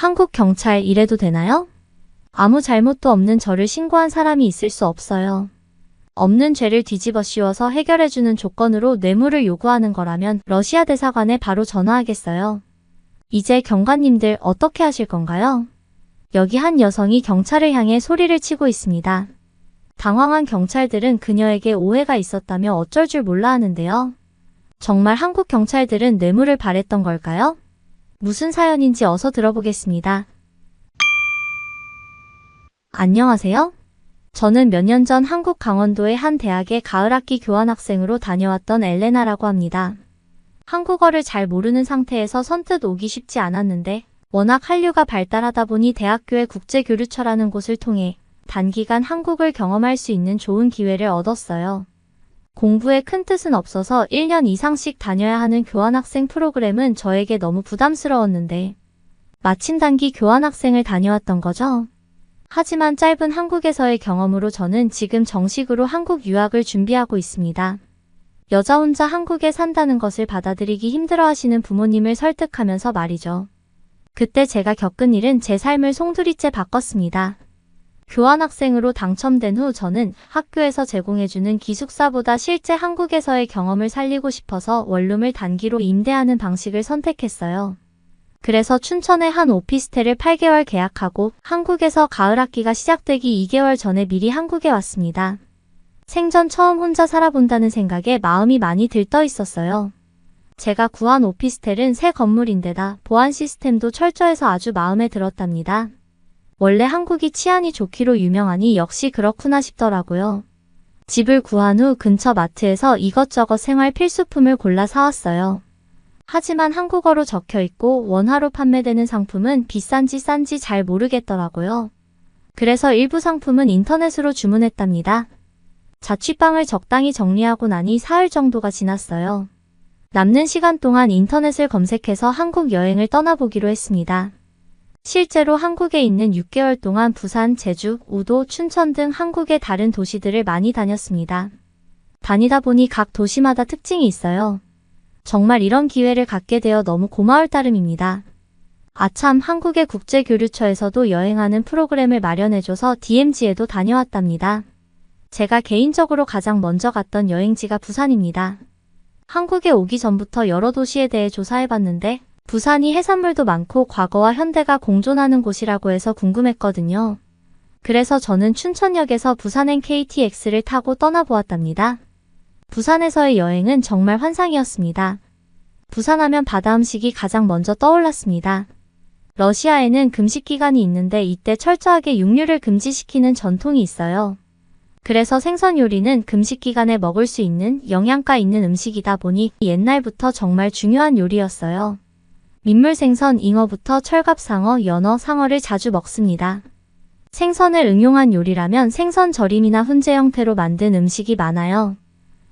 한국 경찰 이래도 되나요? 아무 잘못도 없는 저를 신고한 사람이 있을 수 없어요. 없는 죄를 뒤집어 씌워서 해결해주는 조건으로 뇌물을 요구하는 거라면 러시아 대사관에 바로 전화하겠어요. 이제 경관님들 어떻게 하실 건가요? 여기 한 여성이 경찰을 향해 소리를 치고 있습니다. 당황한 경찰들은 그녀에게 오해가 있었다며 어쩔 줄 몰라 하는데요. 정말 한국 경찰들은 뇌물을 바랬던 걸까요? 무슨 사연인지 어서 들어보겠습니다. 안녕하세요. 저는 몇 년 전 한국 강원도의 한 대학의 가을학기 교환학생으로 다녀왔던 엘레나라고 합니다. 한국어를 잘 모르는 상태에서 선뜻 오기 쉽지 않았는데 워낙 한류가 발달하다 보니 대학교의 국제교류처라는 곳을 통해 단기간 한국을 경험할 수 있는 좋은 기회를 얻었어요. 공부에 큰 뜻은 없어서 1년 이상씩 다녀야 하는 교환학생 프로그램은 저에게 너무 부담스러웠는데 마침 단기 교환학생을 다녀왔던 거죠. 하지만 짧은 한국에서의 경험으로 저는 지금 정식으로 한국 유학을 준비하고 있습니다. 여자 혼자 한국에 산다는 것을 받아들이기 힘들어 하시는 부모님을 설득하면서 말이죠. 그때 제가 겪은 일은 제 삶을 송두리째 바꿨습니다. 교환학생으로 당첨된 후 저는 학교에서 제공해주는 기숙사보다 실제 한국에서의 경험을 살리고 싶어서 원룸을 단기로 임대하는 방식을 선택했어요. 그래서 춘천의 한 오피스텔을 8개월 계약하고 한국에서 가을 학기가 시작되기 2개월 전에 미리 한국에 왔습니다. 생전 처음 혼자 살아본다는 생각에 마음이 많이 들떠 있었어요. 제가 구한 오피스텔은 새 건물인데다 보안 시스템도 철저해서 아주 마음에 들었답니다. 원래 한국이 치안이 좋기로 유명하니 역시 그렇구나 싶더라고요. 집을 구한 후 근처 마트에서 이것저것 생활 필수품을 골라 사왔어요. 하지만 한국어로 적혀 있고 원화로 판매되는 상품은 비싼지 싼지 잘 모르겠더라고요. 그래서 일부 상품은 인터넷으로 주문했답니다. 자취방을 적당히 정리하고 나니 사흘 정도가 지났어요. 남는 시간 동안 인터넷을 검색해서 한국 여행을 떠나보기로 했습니다. 실제로 한국에 있는 6개월 동안 부산, 제주, 우도, 춘천 등 한국의 다른 도시들을 많이 다녔습니다. 다니다 보니 각 도시마다 특징이 있어요. 정말 이런 기회를 갖게 되어 너무 고마울 따름입니다. 아참 한국의 국제교류처에서도 여행하는 프로그램을 마련해줘서 DMZ에도 다녀왔답니다. 제가 개인적으로 가장 먼저 갔던 여행지가 부산입니다. 한국에 오기 전부터 여러 도시에 대해 조사해봤는데 부산이 해산물도 많고 과거와 현대가 공존하는 곳이라고 해서 궁금했거든요. 그래서 저는 춘천역에서 부산행 KTX를 타고 떠나보았답니다. 부산에서의 여행은 정말 환상이었습니다. 부산하면 바다 음식이 가장 먼저 떠올랐습니다. 러시아에는 금식 기간이 있는데 이때 철저하게 육류를 금지시키는 전통이 있어요. 그래서 생선 요리는 금식 기간에 먹을 수 있는 영양가 있는 음식이다 보니 옛날부터 정말 중요한 요리였어요. 민물 생선, 잉어부터 철갑 상어, 연어, 상어를 자주 먹습니다. 생선을 응용한 요리라면 생선 절임이나 훈제 형태로 만든 음식이 많아요.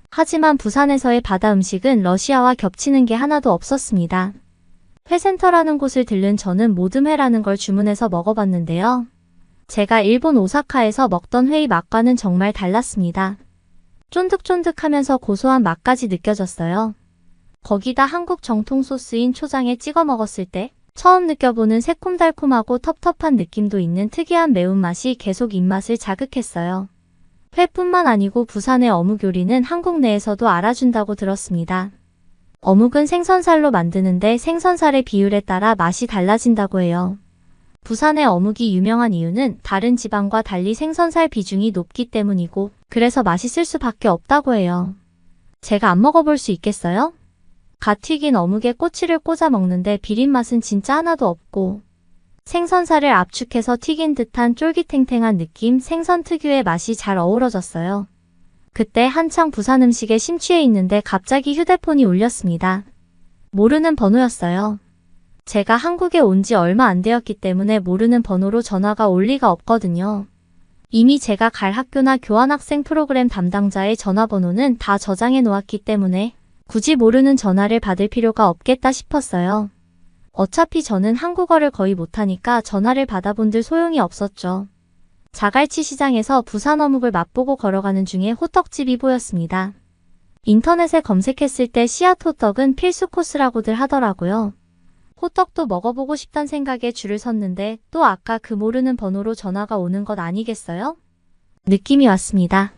하지만 부산에서의 바다 음식은 러시아와 겹치는 게 하나도 없었습니다. 회센터라는 곳을 들른 저는 모듬회라는 걸 주문해서 먹어봤는데요. 제가 일본 오사카에서 먹던 회의 맛과는 정말 달랐습니다. 쫀득쫀득하면서 고소한 맛까지 느껴졌어요. 거기다 한국 정통 소스인 초장에 찍어 먹었을 때 처음 느껴보는 새콤달콤하고 텁텁한 느낌도 있는 특이한 매운맛이 계속 입맛을 자극했어요. 회뿐만 아니고 부산의 어묵 요리는 한국 내에서도 알아준다고 들었습니다. 어묵은 생선살로 만드는데 생선살의 비율에 따라 맛이 달라진다고 해요. 부산의 어묵이 유명한 이유는 다른 지방과 달리 생선살 비중이 높기 때문이고 그래서 맛있을 수밖에 없다고 해요. 제가 안 먹어볼 수 있겠어요? 갓 튀긴 어묵에 꼬치를 꽂아 먹는데 비린 맛은 진짜 하나도 없고 생선살을 압축해서 튀긴 듯한 쫄깃탱탱한 느낌 생선 특유의 맛이 잘 어우러졌어요. 그때 한창 부산 음식에 심취해 있는데 갑자기 휴대폰이 울렸습니다. 모르는 번호였어요. 제가 한국에 온 지 얼마 안 되었기 때문에 모르는 번호로 전화가 올 리가 없거든요. 이미 제가 갈 학교나 교환학생 프로그램 담당자의 전화번호는 다 저장해 놓았기 때문에 굳이 모르는 전화를 받을 필요가 없겠다 싶었어요. 어차피 저는 한국어를 거의 못하니까 전화를 받아본 들 소용이 없었죠. 자갈치 시장에서 부산 어묵을 맛보고 걸어가는 중에 호떡집이 보였습니다. 인터넷에 검색했을 때 씨앗 호떡은 필수 코스라고들 하더라고요. 호떡도 먹어보고 싶단 생각에 줄을 섰는데 또 아까 그 모르는 번호로 전화가 오는 것 아니겠어요? 느낌이 왔습니다.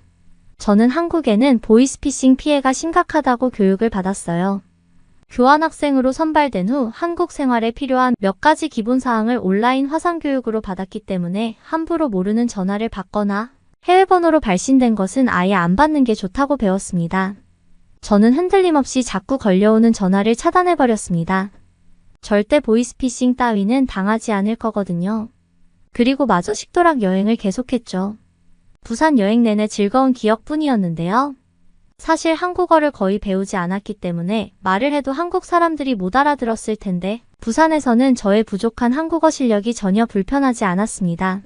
저는 한국에는 보이스피싱 피해가 심각하다고 교육을 받았어요. 교환학생으로 선발된 후 한국 생활에 필요한 몇 가지 기본 사항을 온라인 화상 교육으로 받았기 때문에 함부로 모르는 전화를 받거나 해외 번호로 발신된 것은 아예 안 받는 게 좋다고 배웠습니다. 저는 흔들림 없이 자꾸 걸려오는 전화를 차단해버렸습니다. 절대 보이스피싱 따위는 당하지 않을 거거든요. 그리고 마저 식도락 여행을 계속했죠. 부산 여행 내내 즐거운 기억뿐이었는데요. 사실 한국어를 거의 배우지 않았기 때문에 말을 해도 한국 사람들이 못 알아들었을 텐데 부산에서는 저의 부족한 한국어 실력이 전혀 불편하지 않았습니다.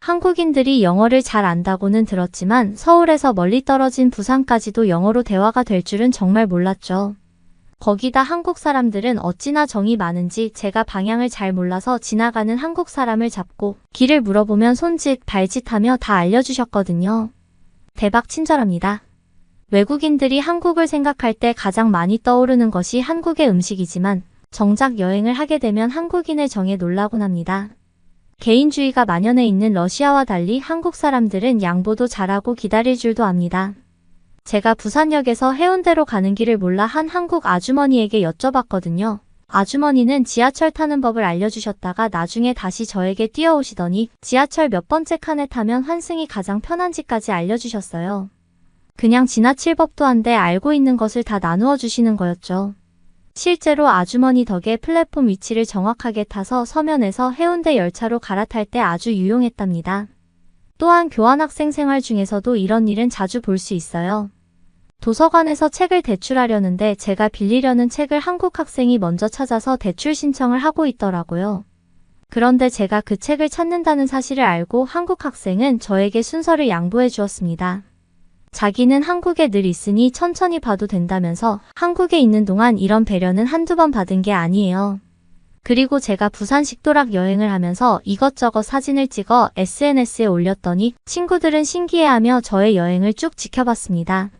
한국인들이 영어를 잘 안다고는 들었지만 서울에서 멀리 떨어진 부산까지도 영어로 대화가 될 줄은 정말 몰랐죠. 거기다 한국 사람들은 어찌나 정이 많은지 제가 방향을 잘 몰라서 지나가는 한국 사람을 잡고 길을 물어보면 손짓, 발짓 하며 다 알려주셨거든요. 대박 친절합니다. 외국인들이 한국을 생각할 때 가장 많이 떠오르는 것이 한국의 음식이지만 정작 여행을 하게 되면 한국인의 정에 놀라곤 합니다. 개인주의가 만연해 있는 러시아와 달리 한국 사람들은 양보도 잘하고 기다릴 줄도 압니다. 제가 부산역에서 해운대로 가는 길을 몰라 한 한국 아주머니에게 여쭤봤거든요. 아주머니는 지하철 타는 법을 알려주셨다가 나중에 다시 저에게 뛰어오시더니 지하철 몇 번째 칸에 타면 환승이 가장 편한지까지 알려주셨어요. 그냥 지나칠 법도 한데 알고 있는 것을 다 나누어 주시는 거였죠. 실제로 아주머니 덕에 플랫폼 위치를 정확하게 타서 서면에서 해운대 열차로 갈아탈 때 아주 유용했답니다. 또한 교환학생 생활 중에서도 이런 일은 자주 볼 수 있어요. 도서관에서 책을 대출하려는데 제가 빌리려는 책을 한국 학생이 먼저 찾아서 대출 신청을 하고 있더라고요. 그런데 제가 그 책을 찾는다는 사실을 알고 한국 학생은 저에게 순서를 양보해 주었습니다. 자기는 한국에 늘 있으니 천천히 봐도 된다면서 한국에 있는 동안 이런 배려는 한두 번 받은 게 아니에요. 그리고 제가 부산 식도락 여행을 하면서 이것저것 사진을 찍어 SNS에 올렸더니 친구들은 신기해하며 저의 여행을 쭉 지켜봤습니다.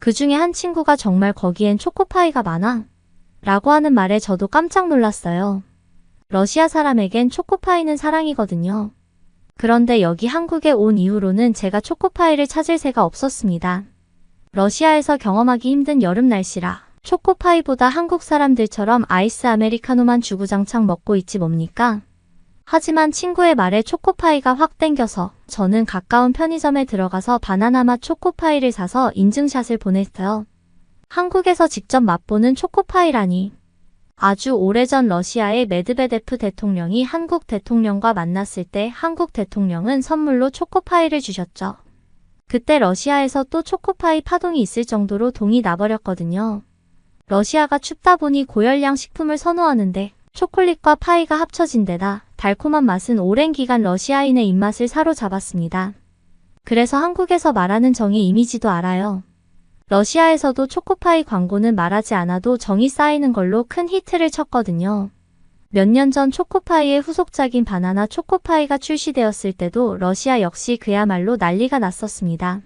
그 중에 한 친구가 정말 거기엔 초코파이가 많아? 라고 하는 말에 저도 깜짝 놀랐어요. 러시아 사람에겐 초코파이는 사랑이거든요. 그런데 여기 한국에 온 이후로는 제가 초코파이를 찾을 새가 없었습니다. 러시아에서 경험하기 힘든 여름 날씨라 초코파이보다 한국 사람들처럼 아이스 아메리카노만 주구장창 먹고 있지 뭡니까? 하지만 친구의 말에 초코파이가 확 땡겨서 저는 가까운 편의점에 들어가서 바나나 맛 초코파이를 사서 인증샷을 보냈어요. 한국에서 직접 맛보는 초코파이라니. 아주 오래전 러시아의 메드베데프 대통령이 한국 대통령과 만났을 때 한국 대통령은 선물로 초코파이를 주셨죠. 그때 러시아에서 또 초코파이 파동이 있을 정도로 동이 나버렸거든요. 러시아가 춥다 보니 고열량 식품을 선호하는데 초콜릿과 파이가 합쳐진 데다 달콤한 맛은 오랜 기간 러시아인의 입맛을 사로잡았습니다. 그래서 한국에서 말하는 정의 이미지도 알아요. 러시아에서도 초코파이 광고는 말하지 않아도 정이 쌓이는 걸로 큰 히트를 쳤거든요. 몇 년 전 초코파이의 후속작인 바나나 초코파이가 출시되었을 때도 러시아 역시 그야말로 난리가 났었습니다.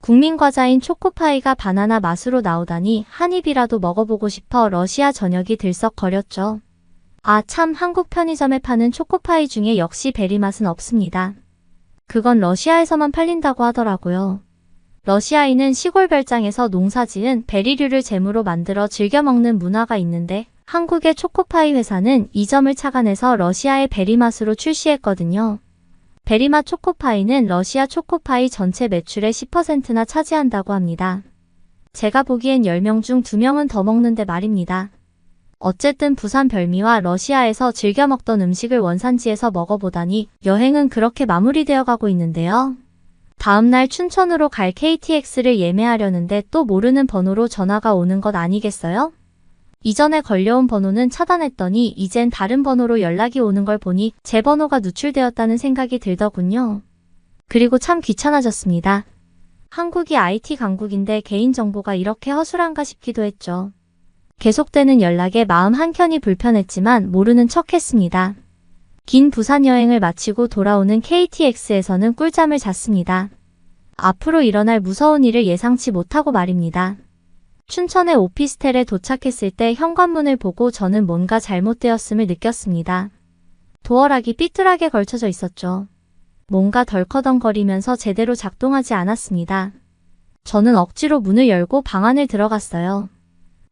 국민 과자인 초코파이가 바나나 맛으로 나오다니 한 입이라도 먹어보고 싶어 러시아 전역이 들썩거렸죠. 아, 참 한국 편의점에 파는 초코파이 중에 역시 베리 맛은 없습니다. 그건 러시아에서만 팔린다고 하더라고요. 러시아인은 시골 별장에서 농사지은 베리류를 재무로 만들어 즐겨 먹는 문화가 있는데 한국의 초코파이 회사는 이 점을 착안해서 러시아의 베리 맛으로 출시했거든요. 베리맛 초코파이는 러시아 초코파이 전체 매출의 10%나 차지한다고 합니다. 제가 보기엔 10명 중 2명은 더 먹는데 말입니다. 어쨌든 부산 별미와 러시아에서 즐겨 먹던 음식을 원산지에서 먹어보다니 여행은 그렇게 마무리되어 가고 있는데요. 다음날 춘천으로 갈 KTX를 예매하려는데 또 모르는 번호로 전화가 오는 것 아니겠어요? 이전에 걸려온 번호는 차단했더니 이젠 다른 번호로 연락이 오는 걸 보니 제 번호가 누출되었다는 생각이 들더군요. 그리고 참 귀찮아졌습니다. 한국이 IT 강국인데 개인정보가 이렇게 허술한가 싶기도 했죠. 계속되는 연락에 마음 한켠이 불편했지만 모르는 척 했습니다. 긴 부산 여행을 마치고 돌아오는 KTX에서는 꿀잠을 잤습니다. 앞으로 일어날 무서운 일을 예상치 못하고 말입니다. 춘천의 오피스텔에 도착했을 때 현관문을 보고 저는 뭔가 잘못되었음을 느꼈습니다. 도어락이 삐뚤하게 걸쳐져 있었죠. 뭔가 덜커덩거리면서 제대로 작동하지 않았습니다. 저는 억지로 문을 열고 방 안을 들어갔어요.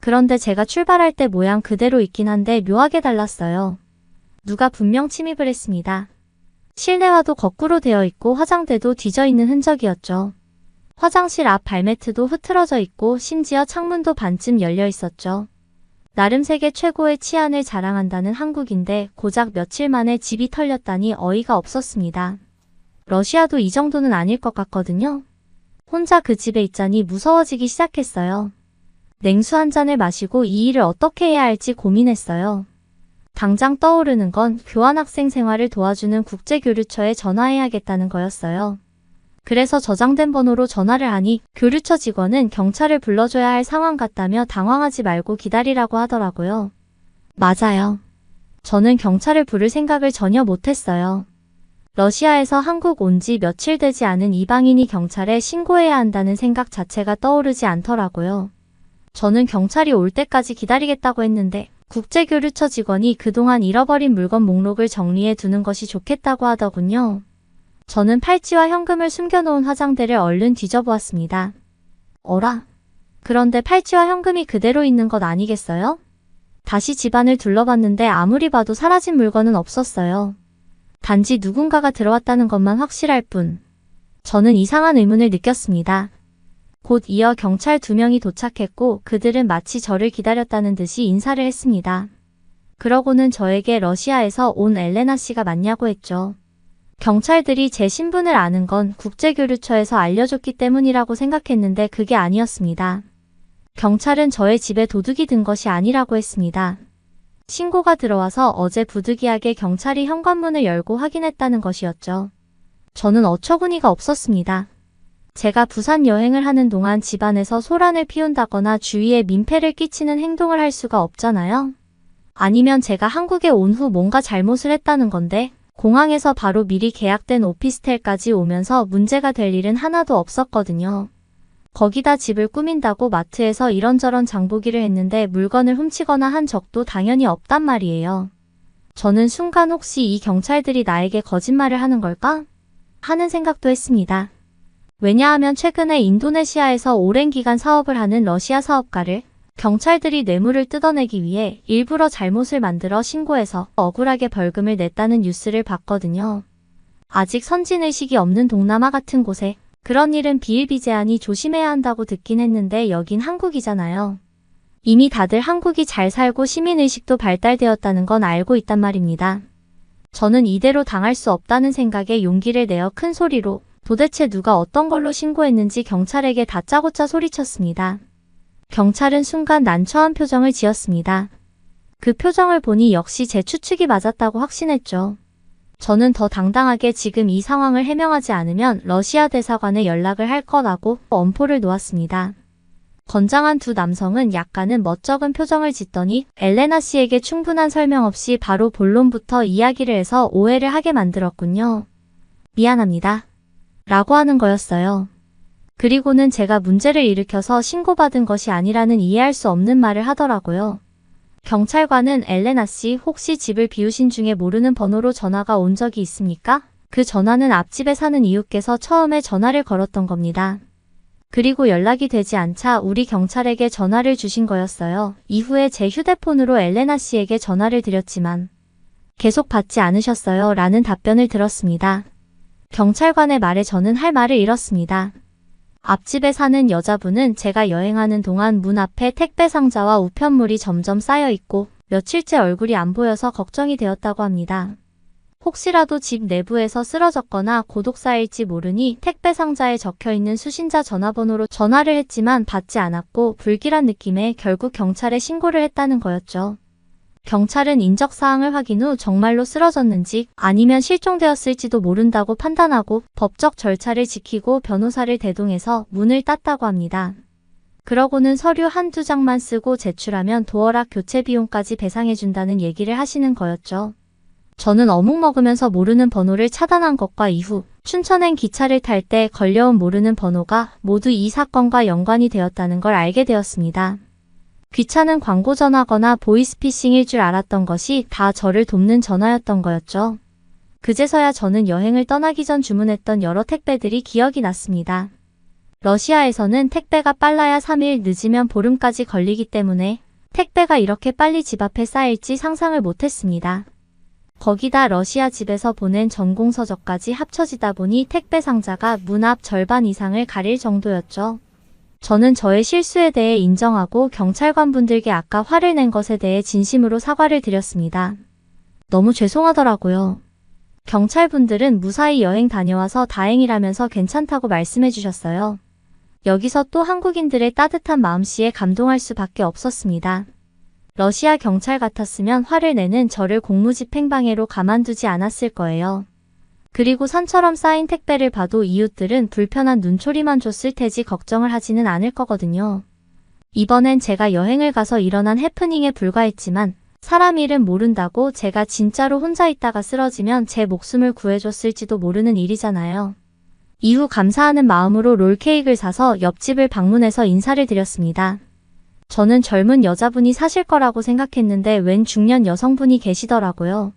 그런데 제가 출발할 때 모양 그대로 있긴 한데 묘하게 달랐어요. 누가 분명 침입을 했습니다. 실내화도 거꾸로 되어 있고 화장대도 뒤져 있는 흔적이었죠. 화장실 앞 발매트도 흐트러져 있고 심지어 창문도 반쯤 열려 있었죠. 나름 세계 최고의 치안을 자랑한다는 한국인데 고작 며칠 만에 집이 털렸다니 어이가 없었습니다. 러시아도 이 정도는 아닐 것 같거든요. 혼자 그 집에 있자니 무서워지기 시작했어요. 냉수 한 잔을 마시고 이 일을 어떻게 해야 할지 고민했어요. 당장 떠오르는 건 교환학생 생활을 도와주는 국제교류처에 전화해야겠다는 거였어요. 그래서 저장된 번호로 전화를 하니 교류처 직원은 경찰을 불러줘야 할 상황 같다며 당황하지 말고 기다리라고 하더라고요. 맞아요. 저는 경찰을 부를 생각을 전혀 못했어요. 러시아에서 한국 온 지 며칠 되지 않은 이방인이 경찰에 신고해야 한다는 생각 자체가 떠오르지 않더라고요. 저는 경찰이 올 때까지 기다리겠다고 했는데 국제교류처 직원이 그동안 잃어버린 물건 목록을 정리해 두는 것이 좋겠다고 하더군요. 저는 팔찌와 현금을 숨겨놓은 화장대를 얼른 뒤져보았습니다. 어라? 그런데 팔찌와 현금이 그대로 있는 것 아니겠어요? 다시 집안을 둘러봤는데 아무리 봐도 사라진 물건은 없었어요. 단지 누군가가 들어왔다는 것만 확실할 뿐. 저는 이상한 의문을 느꼈습니다. 곧 이어 경찰 두 명이 도착했고 그들은 마치 저를 기다렸다는 듯이 인사를 했습니다. 그러고는 저에게 러시아에서 온 엘레나 씨가 맞냐고 했죠. 경찰들이 제 신분을 아는 건 국제교류처에서 알려줬기 때문이라고 생각했는데 그게 아니었습니다. 경찰은 저의 집에 도둑이 든 것이 아니라고 했습니다. 신고가 들어와서 어제 부득이하게 경찰이 현관문을 열고 확인했다는 것이었죠. 저는 어처구니가 없었습니다. 제가 부산 여행을 하는 동안 집안에서 소란을 피운다거나 주위에 민폐를 끼치는 행동을 할 수가 없잖아요. 아니면 제가 한국에 온 후 뭔가 잘못을 했다는 건데 공항에서 바로 미리 계약된 오피스텔까지 오면서 문제가 될 일은 하나도 없었거든요. 거기다 집을 꾸민다고 마트에서 이런저런 장보기를 했는데 물건을 훔치거나 한 적도 당연히 없단 말이에요. 저는 순간 혹시 이 경찰들이 나에게 거짓말을 하는 걸까? 하는 생각도 했습니다. 왜냐하면 최근에 인도네시아에서 오랜 기간 사업을 하는 러시아 사업가를 경찰들이 뇌물을 뜯어내기 위해 일부러 잘못을 만들어 신고해서 억울하게 벌금을 냈다는 뉴스를 봤거든요. 아직 선진의식이 없는 동남아 같은 곳에 그런 일은 비일비재하니 조심해야 한다고 듣긴 했는데 여긴 한국이잖아요. 이미 다들 한국이 잘 살고 시민의식도 발달되었다는 건 알고 있단 말입니다. 저는 이대로 당할 수 없다는 생각에 용기를 내어 큰 소리로 도대체 누가 어떤 걸로 신고했는지 경찰에게 다짜고짜 소리쳤습니다. 경찰은 순간 난처한 표정을 지었습니다. 그 표정을 보니 역시 제 추측이 맞았다고 확신했죠. 저는 더 당당하게 지금 이 상황을 해명하지 않으면 러시아 대사관에 연락을 할 거라고 엄포를 놓았습니다. 건장한 두 남성은 약간은 멋쩍은 표정을 짓더니 엘레나 씨에게 충분한 설명 없이 바로 본론부터 이야기를 해서 오해를 하게 만들었군요. 미안합니다. 라고 하는 거였어요. 그리고는 제가 문제를 일으켜서 신고받은 것이 아니라는 이해할 수 없는 말을 하더라고요. 경찰관은 엘레나 씨 혹시 집을 비우신 중에 모르는 번호로 전화가 온 적이 있습니까? 그 전화는 앞집에 사는 이웃께서 처음에 전화를 걸었던 겁니다. 그리고 연락이 되지 않자 우리 경찰에게 전화를 주신 거였어요. 이후에 제 휴대폰으로 엘레나 씨에게 전화를 드렸지만 계속 받지 않으셨어요. 라는 답변을 들었습니다. 경찰관의 말에 저는 할 말을 잃었습니다. 앞집에 사는 여자분은 제가 여행하는 동안 문 앞에 택배 상자와 우편물이 점점 쌓여 있고 며칠째 얼굴이 안 보여서 걱정이 되었다고 합니다. 혹시라도 집 내부에서 쓰러졌거나 고독사일지 모르니 택배 상자에 적혀 있는 수신자 전화번호로 전화를 했지만 받지 않았고 불길한 느낌에 결국 경찰에 신고를 했다는 거였죠. 경찰은 인적 사항을 확인 후 정말로 쓰러졌는지 아니면 실종되었을지도 모른다고 판단하고 법적 절차를 지키고 변호사를 대동해서 문을 땄다고 합니다. 그러고는 서류 한두 장만 쓰고 제출하면 도어락 교체 비용까지 배상해준다는 얘기를 하시는 거였죠. 저는 어묵 먹으면서 모르는 번호를 차단한 것과 이후 춘천행 기차를 탈 때 걸려온 모르는 번호가 모두 이 사건과 연관이 되었다는 걸 알게 되었습니다. 귀찮은 광고 전화거나 보이스피싱일 줄 알았던 것이 다 저를 돕는 전화였던 거였죠. 그제서야 저는 여행을 떠나기 전 주문했던 여러 택배들이 기억이 났습니다. 러시아에서는 택배가 빨라야 3일 늦으면 보름까지 걸리기 때문에 택배가 이렇게 빨리 집 앞에 쌓일지 상상을 못했습니다. 거기다 러시아 집에서 보낸 전공서적까지 합쳐지다 보니 택배 상자가 문 앞 절반 이상을 가릴 정도였죠. 저는 저의 실수에 대해 인정하고 경찰관분들께 아까 화를 낸 것에 대해 진심으로 사과를 드렸습니다. 너무 죄송하더라고요. 경찰분들은 무사히 여행 다녀와서 다행이라면서 괜찮다고 말씀해 주셨어요. 여기서 또 한국인들의 따뜻한 마음씨에 감동할 수밖에 없었습니다. 러시아 경찰 같았으면 화를 내는 저를 공무집행방해로 가만두지 않았을 거예요. 그리고 산처럼 쌓인 택배를 봐도 이웃들은 불편한 눈초리만 줬을 테지 걱정을 하지는 않을 거거든요. 이번엔 제가 여행을 가서 일어난 해프닝에 불과했지만 사람 일은 모른다고 제가 진짜로 혼자 있다가 쓰러지면 제 목숨을 구해줬을지도 모르는 일이잖아요. 이후 감사하는 마음으로 롤케이크를 사서 옆집을 방문해서 인사를 드렸습니다. 저는 젊은 여자분이 사실 거라고 생각했는데 웬 중년 여성분이 계시더라고요.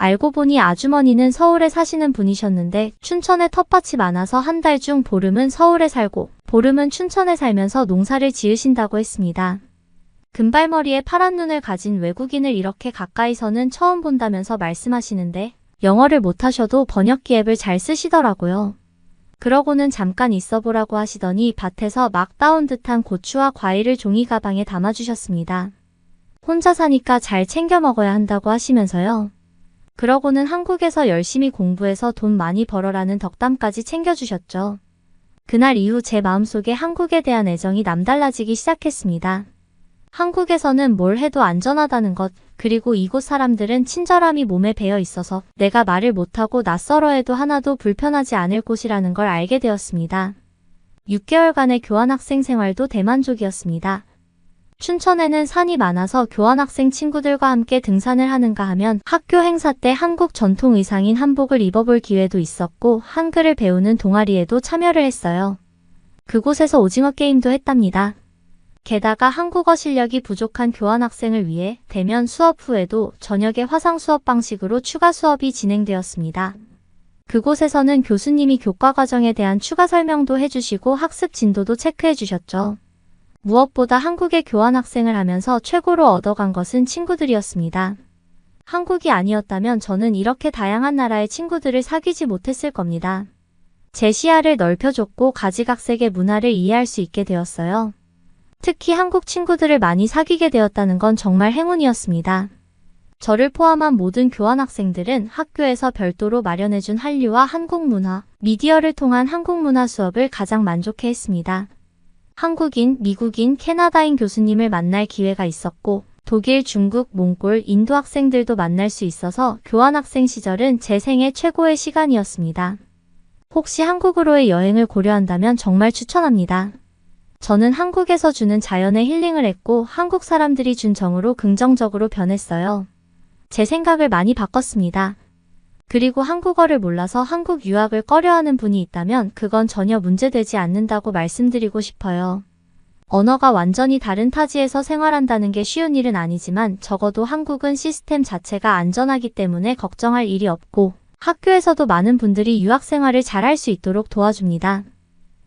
알고 보니 아주머니는 서울에 사시는 분이셨는데 춘천에 텃밭이 많아서 한 달 중 보름은 서울에 살고 보름은 춘천에 살면서 농사를 지으신다고 했습니다. 금발머리에 파란 눈을 가진 외국인을 이렇게 가까이서는 처음 본다면서 말씀하시는데 영어를 못하셔도 번역기 앱을 잘 쓰시더라고요. 그러고는 잠깐 있어 보라고 하시더니 밭에서 막 따온 듯한 고추와 과일을 종이 가방에 담아주셨습니다. 혼자 사니까 잘 챙겨 먹어야 한다고 하시면서요. 그러고는 한국에서 열심히 공부해서 돈 많이 벌어라는 덕담까지 챙겨주셨죠. 그날 이후 제 마음속에 한국에 대한 애정이 남달라지기 시작했습니다. 한국에서는 뭘 해도 안전하다는 것, 그리고 이곳 사람들은 친절함이 몸에 배어 있어서 내가 말을 못하고 낯설어 해도 하나도 불편하지 않을 곳이라는 걸 알게 되었습니다. 6개월간의 교환학생 생활도 대만족이었습니다. 춘천에는 산이 많아서 교환학생 친구들과 함께 등산을 하는가 하면 학교 행사 때 한국 전통 의상인 한복을 입어볼 기회도 있었고 한글을 배우는 동아리에도 참여를 했어요. 그곳에서 오징어 게임도 했답니다. 게다가 한국어 실력이 부족한 교환학생을 위해 대면 수업 후에도 저녁에 화상 수업 방식으로 추가 수업이 진행되었습니다. 그곳에서는 교수님이 교과 과정에 대한 추가 설명도 해주시고 학습 진도도 체크해 주셨죠. 무엇보다 한국에 교환학생을 하면서 최고로 얻어간 것은 친구들이었습니다. 한국이 아니었다면 저는 이렇게 다양한 나라의 친구들을 사귀지 못했을 겁니다. 제 시야를 넓혀줬고 가지각색의 문화를 이해할 수 있게 되었어요. 특히 한국 친구들을 많이 사귀게 되었다는 건 정말 행운이었습니다. 저를 포함한 모든 교환학생들은 학교에서 별도로 마련해준 한류와 한국 문화, 미디어를 통한 한국 문화 수업을 가장 만족해 했습니다. 한국인, 미국인, 캐나다인 교수님을 만날 기회가 있었고, 독일, 중국, 몽골, 인도 학생들도 만날 수 있어서 교환학생 시절은 제 생애 최고의 시간이었습니다. 혹시 한국으로의 여행을 고려한다면 정말 추천합니다. 저는 한국에서 주는 자연의 힐링을 했고 한국 사람들이 준 정으로 긍정적으로 변했어요. 제 생각을 많이 바꿨습니다. 그리고 한국어를 몰라서 한국 유학을 꺼려하는 분이 있다면 그건 전혀 문제되지 않는다고 말씀드리고 싶어요. 언어가 완전히 다른 타지에서 생활한다는 게 쉬운 일은 아니지만 적어도 한국은 시스템 자체가 안전하기 때문에 걱정할 일이 없고 학교에서도 많은 분들이 유학 생활을 잘할 수 있도록 도와줍니다.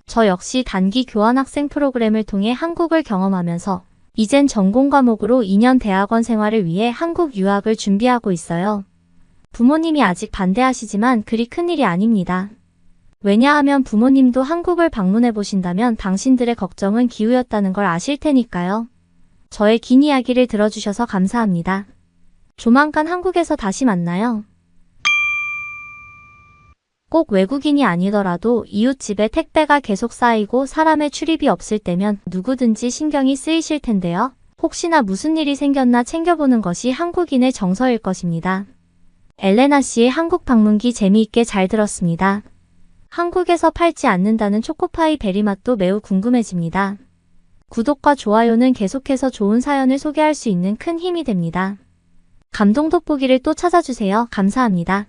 저 역시 단기 교환학생 프로그램을 통해 한국을 경험하면서 이젠 전공 과목으로 2년 대학원 생활을 위해 한국 유학을 준비하고 있어요. 부모님이 아직 반대하시지만 그리 큰일이 아닙니다. 왜냐하면 부모님도 한국을 방문해 보신다면 당신들의 걱정은 기우였다는 걸 아실 테니까요. 저의 긴 이야기를 들어주셔서 감사합니다. 조만간 한국에서 다시 만나요. 꼭 외국인이 아니더라도 이웃집에 택배가 계속 쌓이고 사람의 출입이 없을 때면 누구든지 신경이 쓰이실 텐데요. 혹시나 무슨 일이 생겼나 챙겨보는 것이 한국인의 정서일 것입니다. 엘레나 씨의 한국 방문기 재미있게 잘 들었습니다. 한국에서 팔지 않는다는 초코파이 베리맛도 매우 궁금해집니다. 구독과 좋아요는 계속해서 좋은 사연을 소개할 수 있는 큰 힘이 됩니다. 감동 돋보기를 또 찾아주세요. 감사합니다.